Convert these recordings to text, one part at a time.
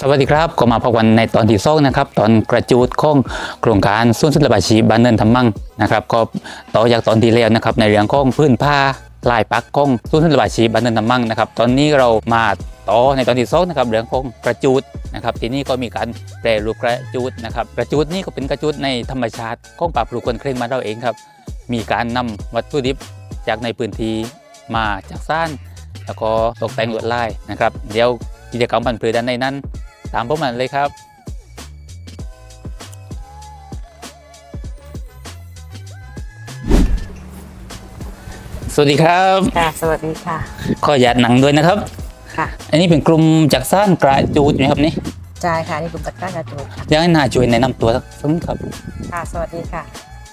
สวัสดีครับก็มาพบกันในตอนที่สองนะครับ ตอนกระจูดของโครงการส่วนสุดระบายชีบ้านเนินทำมั่งนะครับ ก็ต่อจากตอนที่แล้วนะครับ ในเรื่องของพื้นผ้าลายปักของส่วนสุดระบายชีบ้านเนินทำมั่งนะครับ ตอนนี้เรามาต่อในตอนที่สองนะครับเรื่องของกระจูดนะครับ ทีนี้ก็มีการแปรรูปกระจูดนะครับ กระจูดนี่ก็เป็นกระจูดในธรรมชาติของป่าปลูกคนเคร่งมานเราเองครับ มีการนำวัตถุดิบจากในพื้นที่มาจากซ่านแล้วก็ตกแต่งลวดลายนะครับ เดี๋ยวกิจกรรมพันธุ์พืชด้านในนั้น ตามพวกมันเลยครับ สวัสดีครับ ค่ะสวัสดีค่ะ ขอหยาดหนังด้วยนะครับ ค่ะ อันนี้เป็นกลุ่มจากซ่านกระจูดนะครับนี่ใช่ค่ะนี่กลุ่มตะกร้ากระจูดค่ะอยากให้นาช่วยแนะนำตัวสักนิดครับ ค่ะ สวัสดีค่ะ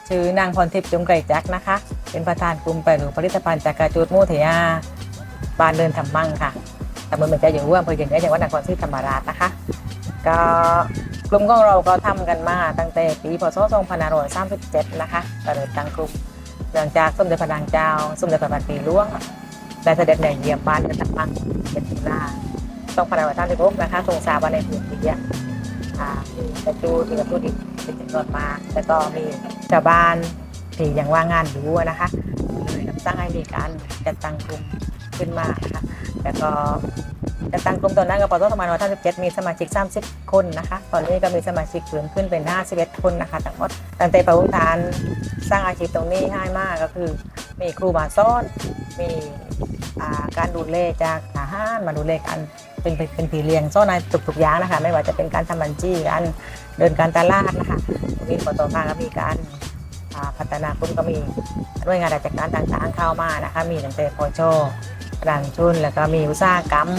ชื่อนางพรทิพย์จงไกรจักรนะคะ เป็นประธานกลุ่มแปรรูปผลิตภัณฑ์จากกระจูดมูเทียบ้านเดินทำมั่งค่ะ ตำบลเหมือนจะอยู่ว่าอำเภอเชียงใหญ่จังหวัดนครศรีธรรมราชนะคะ ก็กลุ่มของเราก็ทำกันมาตั้งแต่ปีพศ2537 นะคะก็เลยตั้งกลุ่มเนื่องจากสมเด็จพระนางเจ้า สมเด็จพระบาทปีหลวงได้เสด็จในเยี่ยมบ้านเดินทำมั่งเป็นตุลา2536นะคะทรงทราบว่าในพื้นที่อะอ่ามีกระจูที่กระจูดิบเป็นจำนวนมากแล้วก็มีชาวบ้านที่ยังว่างงานอยู่นะคะเลยนำสร้างให้มีการจัดตั้งกลุ่มขึ้นมานะคะ แล้วก็จัดตั้งกลุ่มตอนนั้นก็ปตทประมาณวันที่17มีสมาชิก 30 คนนะคะ ตอนนี้ก็มีสมาชิกเพิ่มขึ้นเป็น 51 คนนะคะทั้งหมดตั้งแต่ประวุธานสร้างอาชีพตรงนี้ให้มากก็คือ มีครูมาสอนมีาการดูแลจากทหารมาดูแลกันเป็นเป็นผีเลี้ยงโซ่ในทุกๆอย่างนะคะ ไม่ว่าจะเป็นการทำบัญชีการเดินการตลาดนะคะตรงนี้ปตทก็มีการพัฒนาคุณก็มีหน่วยงานราชการต่างๆเข้ามานะคะ มีตั้งแต่พช รังชุนแล้วก็มีอุตสาหกรรม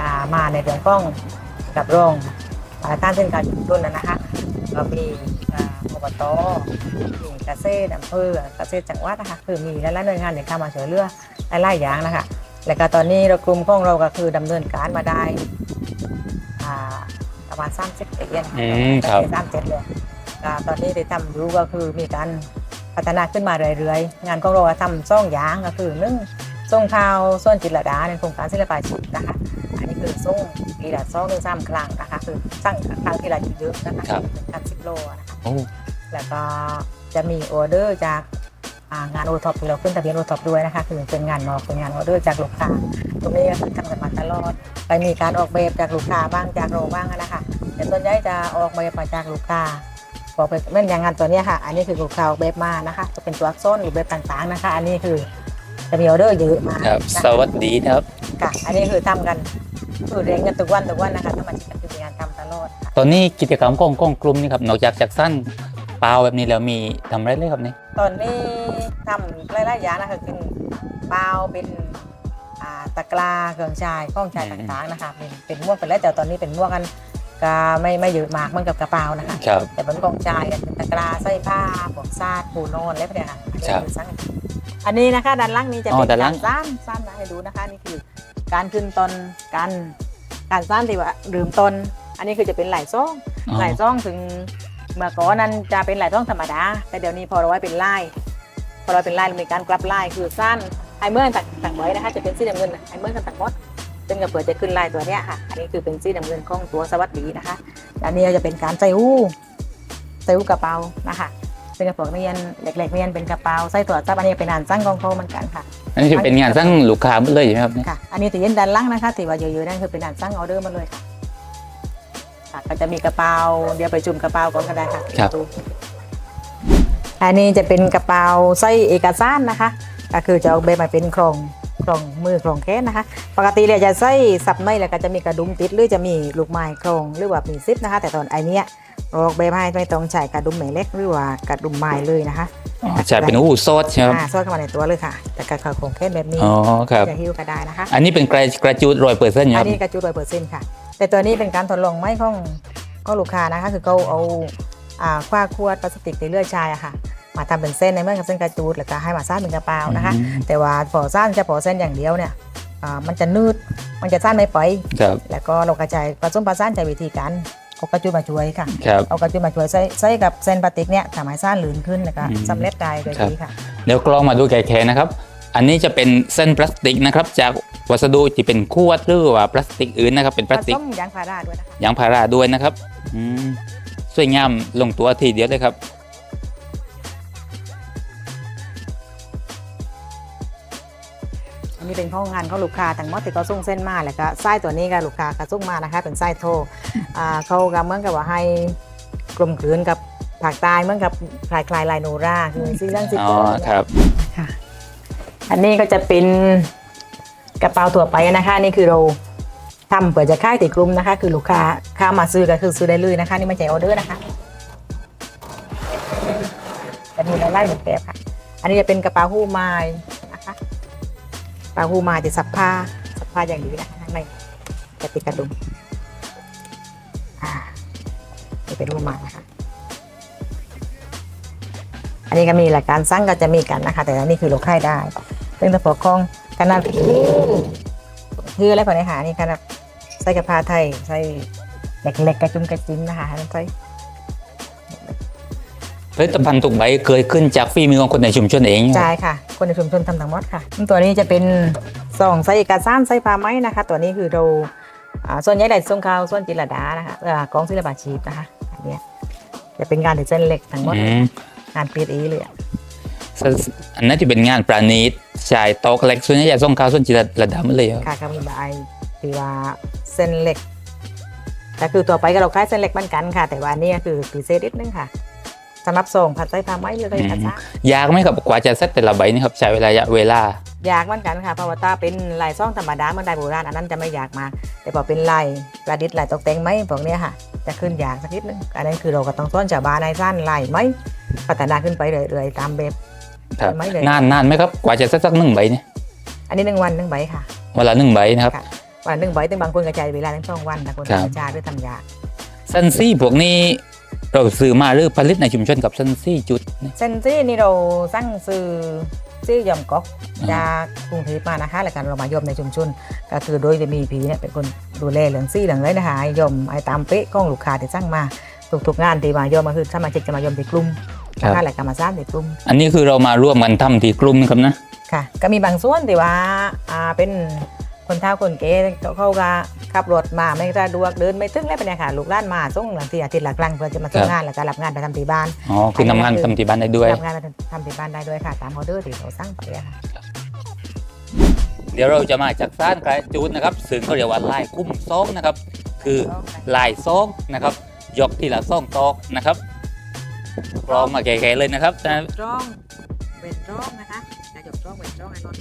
อ่ามาในเรื่องของกับโรงอ่าต้านเส้นการจุดทุนนะนะคะก็มีอ่าอบตมีเกษตรอำเภอเกษตรจังหวัดนะคะคือมีหลายๆหน่วยงานที่เข้ามาช่วยเหลือหลายๆอย่างนะคะแล้วก็ตอนนี้เรากลุ่มของเราก็คือดำเนินการมาได้อ่าประมาณสามสิบปีนะอืมครับสามเจ็ดเลยก็ตอนนี้ที่ทำรู้ก็คือมีการพัฒนาขึ้นมาเรื่อยๆ งานของเราก็ทำซ่องอยางก็คือหนึ่ง ส่งข่าวส่วนจิตรลดาในโครงการศิลปาชีพนะคะ อันนี้คือส่งปีละซ่องหนึ่งสามครั้งนะคะคือสั่งครั้งที่ละเยอะๆนะคะครับ เป็นการสิบโลนะคะโอ้แล้วก็จะมีออเดอร์จากอ่างานโอท็อปที่เราขึ้นทะเบียนโอท็อปด้วยนะคะคือเป็นงานนอกเป็นงานออเดอร์จากลูกค้าตรงนี้ก็คือทำกันมาตลอดไปมีการออกแบบจากลูกค้าบ้างจากโรงบ้างนะคะแต่ส่วนใหญ่จะออกแบบมาจากลูกค้าบอกไปเมื่ออย่างงานตัวเนี้ยค่ะ อันนี้คือลูกค้าออกแบบมานะคะ จะเป็นตัวอักษรหรือแบบต่างๆนะคะ อันนี้คือ จะมีออเดอร์เยอะมากครับ นะสวัสดีนะครับ ค่ะ อันนี้คือทำกันคือเรียนกันทุกวันทุกวันนะคะถ้ามาชิกกันคือมีงานทำตลอดค่ะตอนนี้กิจกรรมของของกลุ่มนี่ครับนอกจากจากสั้นเปล่าแบบนี้แล้วมีทำอะไรเลยครับนี่ตอนนี้ทำหลายๆอย่างนะคะเป็นเปล่าเป็นอ่าตะกร้าเครื่องชายข้องชายต่างๆนะคะเป็นเป็นม่วงเป็นแล้วแต่ตอนนี้เป็นม่วงกันก็ไม่ไม่เยอะมากเหมือนกับกระเป๋านะคะ ครับ แต่เป็นกองชายกันเป็นตะกร้าใส่ผ้าบวกซาดปูโนอนอะไรพวกเนี้ยค่ะอันนี้ครับ คือสั้น อันนี้นะคะด้านล่างนี้จะอ๋เป็อนด้านล่ากาง รสั้นสั้นนะให้ดูนะคะนี่คือการขึ้นต้นการการสั้นที่ว่าลืมต้น อันนี้คือจะเป็นไหลซ่องอ๋อไหลซ่องถึงเมื่อก่อนนั้นจะเป็นไหลซ่องธรรมดา แต่เดี๋ยวนี้พอเราไว้เป็นลายพอเราเป็นลายเรามีการกลับลายคือสั้นไอเมื่อต่างต่างไว้นะคะจะเป็นสีน้ำเงินไอเมื่อกันต่างมดซึ่งกระเปิดจะขึ้นลายตัวเนี้ยค่ะ อันนี้คือเป็นสีน้ำเงินของตัวสวัสดีนะคะอันนี้จะเป็นการใส่หู้ใส่หู้กระเป๋านะคะ ซึ่งกระเป๋าเนียนเล็กๆเนียนเป็นกระเป๋าใส่ตัวจับอันนี้เป็นงานสร้างกองโพเหมือนกันค่ะ อันนี้คือเป็นงานสร้างลูกค้าหมดเลยใช่ไหมครับเนี่ยค่ะ อันนี้ที่เย็นด้านล่างนะคะที่ว่าเยอะๆนั่นคือเป็นการสร้างออเดอร์มาเลยค่ะค่ะก็จะมีกระเป๋าเดี๋ยวไปจุ่มกระเป๋าก่อนก็ได้ค่ะครับดูอันนี้จะเป็นกระเป๋าใส่เอกสารนะคะ ก็คือจะออกแบบมาเป็นครองครองมือครองแขนนะคะ ปกติเนี่ยจะใส่สับในแล้วก็จะมีกระดุมติดหรือจะมีลูกไม้ครองหรือว่ามีซิปนะคะ แต่ตอนไอเนี้ย ออกแบบให้ไม่ต้องใช้กระดุมแม่เล็กหรือว่ากระดุมไม้เลยนะคะอ๋อใช่เป็นหูซอสใช่ไหมครับอ่าซอดเข้ามาในตัวเลยค่ะ แต่กระครองแขนแบบนี้อ๋อครับจะหิ้วก็ได้นะคะ อันนี้เป็นกระกระจูดรอยเปอร์เซ็นต์คอัรันบนี้กระจุร้อยเปอร์เซ็นต์ค่ะ แต่ตัวนี้เป็นการทดลองไม่ของของลูกค้านะคะ คือเขาเอาอ่าคว้าขวดพลาสติกในเลือดชายอะค่ะมาทำเป็นเส้นในเมื่อกับเส้นกระจูดแล้วก็ให้มาซ่านเป็นกระเป๋านะคะอืมแต่ว่าพอซ่านจะพอเส้นอย่างเดียวเนี่ยอ่ามันจะนืดมันจะซ่านไม่ไปครับแล้วก็เรากระจายผสมผสานใช้วิธีการ เอากระจุดมาช่วยค่ะ ครับ เอากระจุดมาช่วยใส่ใส่กับเส้นพลาสติกเนี่ยทำให้ซ่านลื่นขึ้นแล้วก็อืม สำเร็จได้โดยครับดีค่ะ เดี๋ยวกล้องมาดูแก่ๆนะครับ อันนี้จะเป็นเส้นพลาสติกนะครับจากวัสดุที่เป็นขวดหรือว่าพลาสติกอื่นนะครับเป็นพผลาสติสกมยางพาราด้วยนะคะ ยางพาราด้วยนะครับอืมสวยงามลงตัวทีเดียวเลยครับ อันนี้เป็นข้องงานของลูกค้าแต่งหมดที่เขาส่งเส้นมาแล้วก็ไส้ตัวนี้ก็ลูกค้าก็ส่งมานะคะเป็นไส้โทอ่าเขาก็เหมือนกับว่าให้กลมกลืนกับผักใต้เหมือนกับคลายคลายๆลายโนราคือซีเรื่องซีอ๋อโก้ครับค่ะอันนี้ก็จะเป็นกระเป๋าถั่วไปนะคะนี่คือเราทำเปิดจะค่ายติดกลุ่มนะคะ คือลูกค้าเข้ามาซื้อก็คือซื้อได้เลยนะคะ นี่ไม่ใช่ออเดอร์นะคะจะมีไล่ๆเหมือนแบบค่ะ อันนี้จะเป็นกระเป๋าหู้ไม้ ป๋าหูม้จะสับผ้าสับผ้าอย่างดีนะข้างในจะติดกระดุมอ่านี่เป็นหูม้นะคะอันนี้ก็มีหลักการสั่งก็จะมีกันนะคะ แต่อันนี้คือเราค่ได้ซึ่งตัวปกครองขนาดคืออะไรพอในหานี่ขนาดใส่กระเพาไทยใส่เล็กๆกระจุมกระจิ้มนะคะใส่ ผลิตภัณฑ์ทุกใบเคยขึ้นจากฝีมือของคนในชุมชนเองใช่ค่ะ คนในชุมชนทำทั้งหมดค่ะ ตัวนี้จะเป็นซองใส่เอกสารใส่ผ้าไหมนะคะ ตัวนี้คือเราอ่าส่วนใหญ่ได้ส่งข่าวส่วนจิรดานะคะเอ่อกองศิลปาชีพนะคะอันเนี้ยจะเป็นงานถึงเส้นเหล็กทั้งหมดอืมงานปีดอีเลยอะอันนั้นที่เป็นงานประณีตชายตอกเล็กส่วนใหญ่จะส่งข้าวส่วนจิตระดับมาเลยครับค่ะก็มีใบที่ว่าเส้นเหล็กก็คือตัวไปก็เราคล้ายเส้นเหล็กเหมือนกันค่ะ แต่ว่าอันนี่ก็คือพิเศษนิดนึงค่ะ สำหรับส่งผัดไส้ผ้าไหมหรืออะไรผัดซ่ายากไหมครับกว่าจะเซตแต่ละใบนี่ครับใช้เวลาเวลายากเหมือนกันค่ะเพราะว่าถ้าเป็นลายซ่องธรรมดาเหมือนลายโบราณอันนั้นจะไม่ยากมากแต่พอเป็นลายประดิษฐ์ลายตกแต่งไหมพวกเนี้ยค่ะ จะขึ้นยากสักนิดนึงอันนั้นคือเราก็ต้องสอนชาวบ้านในสั้นลายไหมพัฒนาขึ้นไปเรื่อยๆตามแบบครับไม่เลยนานนานไหมครับกว่าจะเซตสักหนึ่งใบเนี่ยอันนี้หนึ่งวันหนึ่งใบค่ะวันละหนึ่งใบนะครับค่ะวันหนึ่งใบแต่บางคนกระจายเวลาทั้งสองวันบางคนครับกระจายด้วยทำยาซันซี่พวกนี้ เราซื้อมาหรือผลิตในชุมชนกับซันซี่จุดนี่เซนซี่นี่เราสร้างซื้อซื้อยำก๊อกอ่าจากกรุงเทพมานะคะแล้วกันเรามายมในชุมชน ก็คือโดยจะมีผีเนี่ยเป็นคนดูแลเรื่องซี่เรื่องเลยนะคะไอ้ยมไอ้ตามเป๊ะกล้องลูกค้าที่สร้างมาทุกๆงานที่มายมก็คือสมาชิกจะมายมที่กลุ่มนะคะแล้วก็มาสร้างที่กลุ่ม อันนี้คือเรามาร่วมกันทำที่กลุ่มนะครับนะค่ะก็มีบางส่วนที่ว่าอ่าเป็น คนเฒ่าคนเก๋เขาก็ขับรถมาไม่สะดวกเดินไม่ถึงแล้วเป็นไงค่ะลูกหล้านมาส่งหลังที่อาทิตย์ละครั้งเพื่อจะมาส่งงานแล้วก็รับงานไปทำที่บ้านอ๋อคือทำงานทำที่บ้านได้ด้วยทำงานไปทำที่บ้านได้ด้วยค่ะ ตามออเดอร์ที่เราสั่งไปอะค่ะเดี๋ยวเราจะมาจากซ่านกระจูดนะครับซึ่งเขาเรียกว่าลายคุ้มซองนะครับ คือลายซองนะครับยกทีละซองตอกนะครับพร้อมมาแก่ๆเลยนะครับนะร้องเวนร้องนะคะนายกร้องเวนร้องไอ้นอน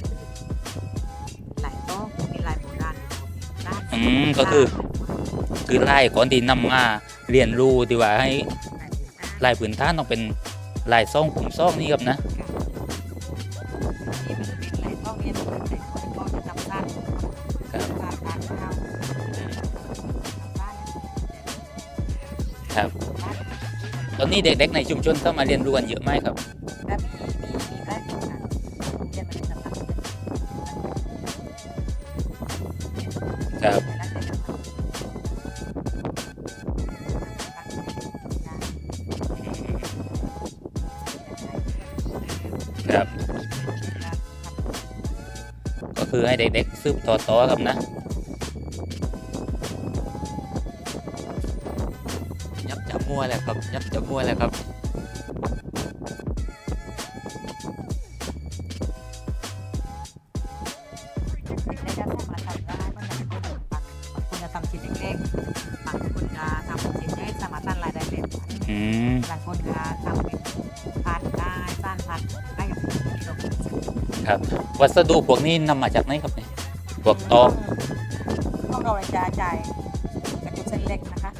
หลายร้อง อืมก็คือ คือลายก่อนที่นำมาเรียนรู้ที่ว่าให้ลายผืนท่านต้องเป็นลายซองคุ้มซองนี่ครับนะนี่มันจะเป็นลายร้องเนี่ยมันจะเป็นคนร้องจะจำด้านครับด้านด้านข้าวด้านครับ ตอนนี้เด็กๆในชุมชนเข้ามาเรียนรู้กันเยอะไหมครับ ให้เด็กๆซืบต่อๆครับนะยับจะมัวแหละครับยับจะมัวแหละครับ วัสดุพวกนี้นำมาจากไหนครับเนี่ยพวกตอกพวกเราจะจ่ายกระจุกเส้นเล็กนะคะ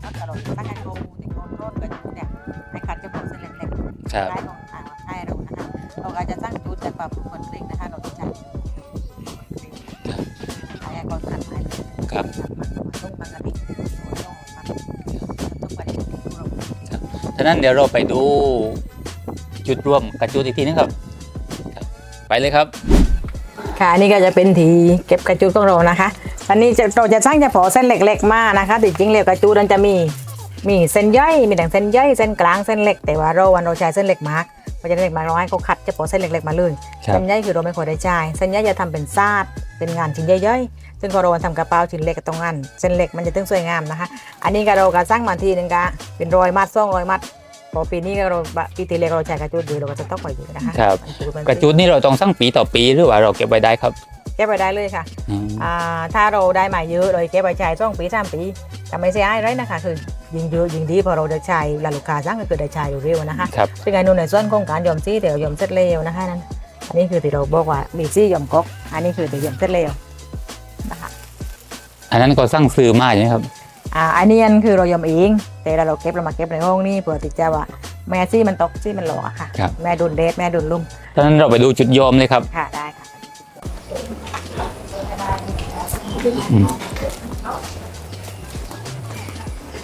แล้วแต่เราตั้งให้เขาติดโคนต้นกระจุกเนี่ยให้ขัดจะบอกเส้นเล็กๆครับได้ของอ่าให้เรานะคะเราอาจจะสร้างจุดจากปรับปรุงคนเล็กนะคะเราจะจ่ายให้คนขัดให้ครับต้องปกติต้องต้องไปดูเราฉะนั้นเดี๋ยวเราไปดูจุดรวมกระจุดอีกทีนึงครับครับ ไปเลยครับ ค่ะอันนี่ก็จะเป็นทีเก็บกระจุดของเรานะคะอันนี้จะเราจะสร้างเฉพาะเส้นเล็กๆมากนะคะแต่จริงๆแล้วกระจุดมันจะมีมีเส้นย่อยมีแต่งเส้นย่อยเส้นกลางเส้นเล็กแต่ว่าเราวันเราใช้เส้นเล็กมากเพราะฉะนั้นเล็กมากเราให้เขาคัดเฉพาะเส้นเล็กๆมาเลยครับเส้นย่อยคือเราไม่ควรได้จ่ายเส้นย่อยจะทำเป็นซาดเป็นงานชิ้นย่อยๆซึ่งพอเราทำกระเป๋าชิ้นเล็กก็ต้องงานเส้นเล็กมันจะตึงสวยงามนะคะ อันนี้ก็เราก็สร้างมาทีนึงก็เป็นรอยมัดซ่องรอยมัด พอปีนี้ก็เราปีที่แล้วเราใช้กระจุดอยู่เราก็จะต้องปล่อยอยู่นะคะครับมันคือมันกระจุดนี่เราต้องสั่งปีต่อปีหรือว่าเราเก็บไว้ได้ครับเก็บไว้ได้เลยค่ะอืมอ่าถ้าเราได้มาเยอะเราเก็บไว้ใช้ช่องปีสามปีแต่ไม่ใช่อะไรนะคะคือยิงเยอะยิงดีพอเราได้ใช้เวลาลูกค้าสั่งก็คือได้ใช้เร็วๆนะคะครับซึ่งอันนู้นในส่วนของการยอมซี่เดี๋ยวยอมเสร็จเร็วนะคะนั่นอันนี้คือที่เราบอกว่ามีซี่ยอมก๊อกอันนี้คือเดี๋ยวยอมเสร็จเร็วนะคะอันนั้นก็สั่งซื้อมาใช่ไหมครับ อ่าอันนี้อันคือเรายอมเอง แต่เราเก็บเรามาเก็บในห้องนี่เผื่อติดใจว่าแม่ซี่มันตกซี่มันหลอกอะค่ะ ครับ แม่โดนเดทแม่โดนลุ่มตอนนั้นเราไปดูจุดโยมเลยครับ ค่ะได้ค่ะอืม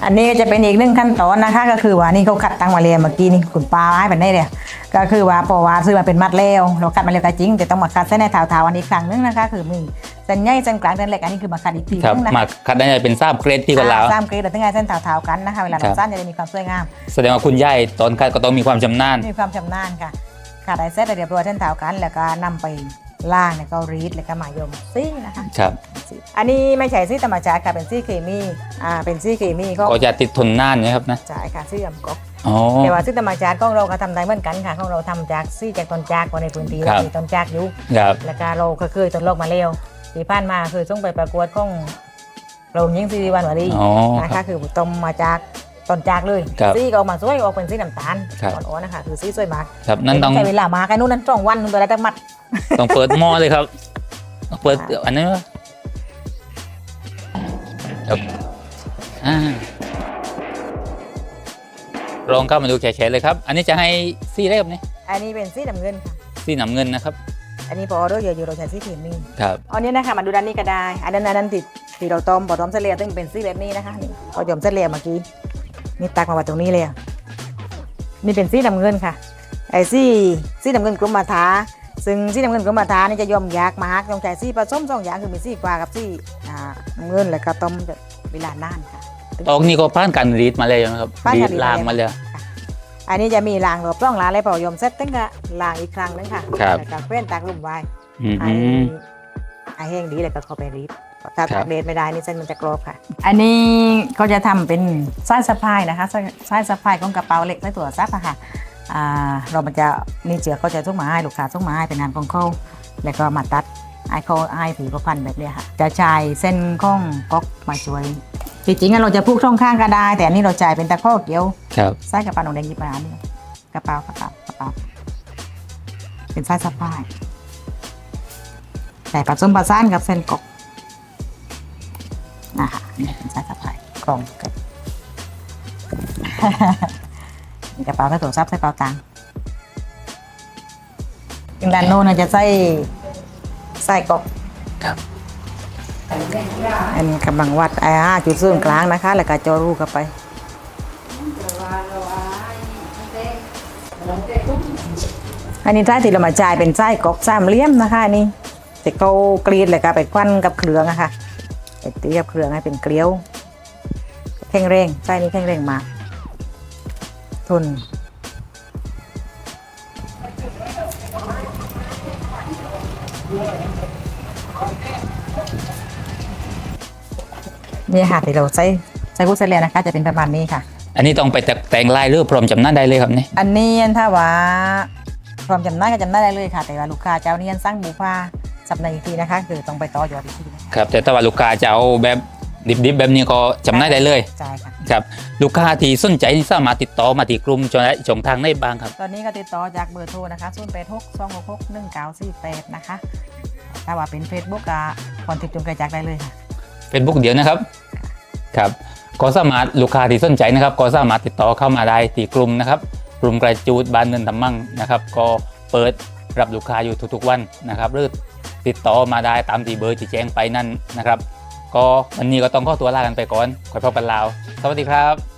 อันนี้ก็จะเป็นอีกหนึ่งขั้นตอนนะคะ ก็คือว่านี่เขาคัดตังมาเรียนเมื่อกี้นี่คุณป้าให้แบบนี้เลย ก็คือว่าพอว่าซื้อมาเป็นมัดแล้วเราคัดมาเรียวก็จริง แต่ต้องมาคัดเส้นในเท้าๆอันนี้ครั้งนึงนะคะ คือมีเส้นใหญ่เส้นกลางเส้นเล็กอันนี้คือมาคัดอีกทีครับนึงนะมาคัดได้เป็นทราบเกรดที่กันแล้วอ่าสามเกรดแต่ตั้งไงเส้นเท้าๆกันนะคะเวลาครัเราบสั้นจะได้มีความสวยงาม แสดงว่าคุณยายตอนคัดก็ต้องมีความชำนาญมีความชำนาญค่ะขาดไอเซตเรียบร้อยเส้นเท้ากันแล้วก็นำไปล่างแล้วก็รีดแล้วก็มายมซี่นะคะครับอันนี้ไม่ใช่ซี่ธรรมชาติค่ะเป็นซี่เคมีอ่าเป็นซี่เคมีก็ก็จะติดทนนานนะครับนะใช่ค่ะซี่ยำก๊อก อ๋อ แต่ว่าซี่ธรรมชาติของเราก็ทำได้เหมือนกันค่ะของเราทำจากซี่จากต้นจากไว้ในพื้นที่ครับมีต้นจากอยู่ ครับ แล้วก็เราก็เคยต้นโลกมาเร็วปีผ่านมาคือส่งไปประกวดของโรงยิงซีดีวันวารีอ๋อนะครัคะบคือต้มมาจากต้นจากเลยครับซี่ก็ออกมาสวยออกเป็นสีน้ำตาลครับ อ่อนๆนะคะคือซี่สวยมากครับนั่นต้องใช้เวลามากันนู่นนั่นสองวันนู่นตัวอะไรตั้งมัด ต้องเปิดหม้อเลยครับ เปิดค่ะอันนี้วะครับอ่า ลองเข้ามาดูแขกๆเลยครับ อันนี้จะให้ซี่เล็บนี่อันนี้เป็นซี่น้ำเงินค่ะ ซี่หนำเงินนะครับ อันนี้พอออเดอร์เยอะอยู่เราใช้ซี่เคมีครับอันนี้นะคะมาดูด้านนี้ก็ได้ อันนั้นอันนั้นติดที่เราต้มพอต้มเสร็จแล้วซึ่งเป็นซี่แบบนี้นะคะนี่พอยอมเสร็จแล้วเมื่อกี้นี่ตักมาไว้ตรงนี้เลยอะนี่เป็นซี่น้ำเงินค่ะไอ้ซี่ซี่น้ำเงินกลมมาทาซึ่งซี่น้ำเงินกลมมาทานี่จะยอมยากมากต้องใช้ซี่ผสมสองอย่างคือมีซี่กว่ากับซี่อ่าน้ำเงินแล้วก็ต้มแบบเวลานานค่ะ ตอกนี่ก็ผ่านการรีดมาแล้วนะครับผ่านรีการดรีด ล้างมามาแล้แล้ววอันนี้จะมีล้างรอบร่องล้างอะไรพอยอมเสร็จตั้งก็ล้างอีกครั้งนึงค่ะครับ แล้วก็เฟ้นตักลุ่มไว้อืม ไอ้ไอ้แห้งดีเลยก็เข้าไปรีดถ้าครัตับกเดทไม่ได้นี่เส้นมันจะกรอบค่ะ อันนี้ก็จะทำเป็นไส้สะพายนะคะไส้ไส้สะพายของกระเป๋าเล็กไส้ตัวซับอะค่ะอ่าเรามันจะนี่เจือก็จะทุกมาให้ลูกค้าทุกมาให้เป็นงานของเขาแล้วก็มาตัดไอ้เขาให้ผีประพันธ์แบบเนี้ยค่ะจะจ่ายเส้นข้องก๊อกมาช่วย จริงๆอะเราจะพูกช่องข้างก็ได้ แต่อันนี้เราจ่ายเป็นตะข้อเกี่ยวครับไส้กระเป๋าหนองแดงยี่ปลานี่กระเป๋ากระเป๋ากระเป๋าเป็นไส้สะพายแต่ผสมผสานกับเส้นกบนะคะนี่เป็นไส้สะพายกล่องกับมีกระเป๋าใส่ตัวซับใส่เป๋าตังค์ถึงด้านโน้นนะจะใส่ใส่กบครับ อันนี้กำลังวัดอ่าจุดศูนย์กลางนะคะ แล้วก็จอรูเข้าไปอันนี้ไส้ที่เรามาจ่ายเป็นไส้กบสามเหลี่ยมนะคะนนี้แต่เขากรีดเลยค่ะไปควันกับเครื่องอะค่ะไปเตียบเครื่องให้เป็นเกลียวแข็งแรงไส้นี้แข็งแรงมากทน นี่ค่ะที่เราใส่ใส่กุศลนะคะ จะเป็นประมาณนี้ค่ะ อันนี้ต้องไปแต่งลายหรือพร้อมจำหน้าได้เลยครับนี่อันนี้ถ้าว่าความจำได้ก็จำได้เลยค่ะ แต่ว่าลูกค้าเจ้านี้สร้างบูฟ้าสับในอีกทีนะคะ คือต้องไปต่อยอดอีกทีนะคะครับ แต่ถ้าว่าลูกค้าจะเอาแบบดิบๆแบบนี้ก็จำหน้าได้เลยใช่ค่ะ ครับลูกค้าที่สนใจนี่สามารถติดต่อมาที่กลุ่มจช่องทางได้บ้างครับ ตอนนี้ก็ติดต่อจากเบอร์โทรนะคะ0 8 6 2 6 6 1 9 4 8นะคะถ้าว่าเป็น Facebook ก็คอนติดจงไกรจักได้เลยค่ะ Facebook เดียวนะครับครับก็สามารถลูกค้าที่สนใจนะครับ ก็สามารถติดต่อเข้ามาได้ที่กลุ่มนะครับกลุ่มกระจูดบ้านเนินทำมั่งนะครับ ก็เปิดรับลูกค้าอยู่ทุกๆวันนะครับหรือติดต่อมาได้ตามที่เบอร์ที่แจ้งไปนั่นนะครับ ก็วันนี้ก็ต้องขอตัวลากันไปก่อนขอพบกันลาว สวัสดีครับ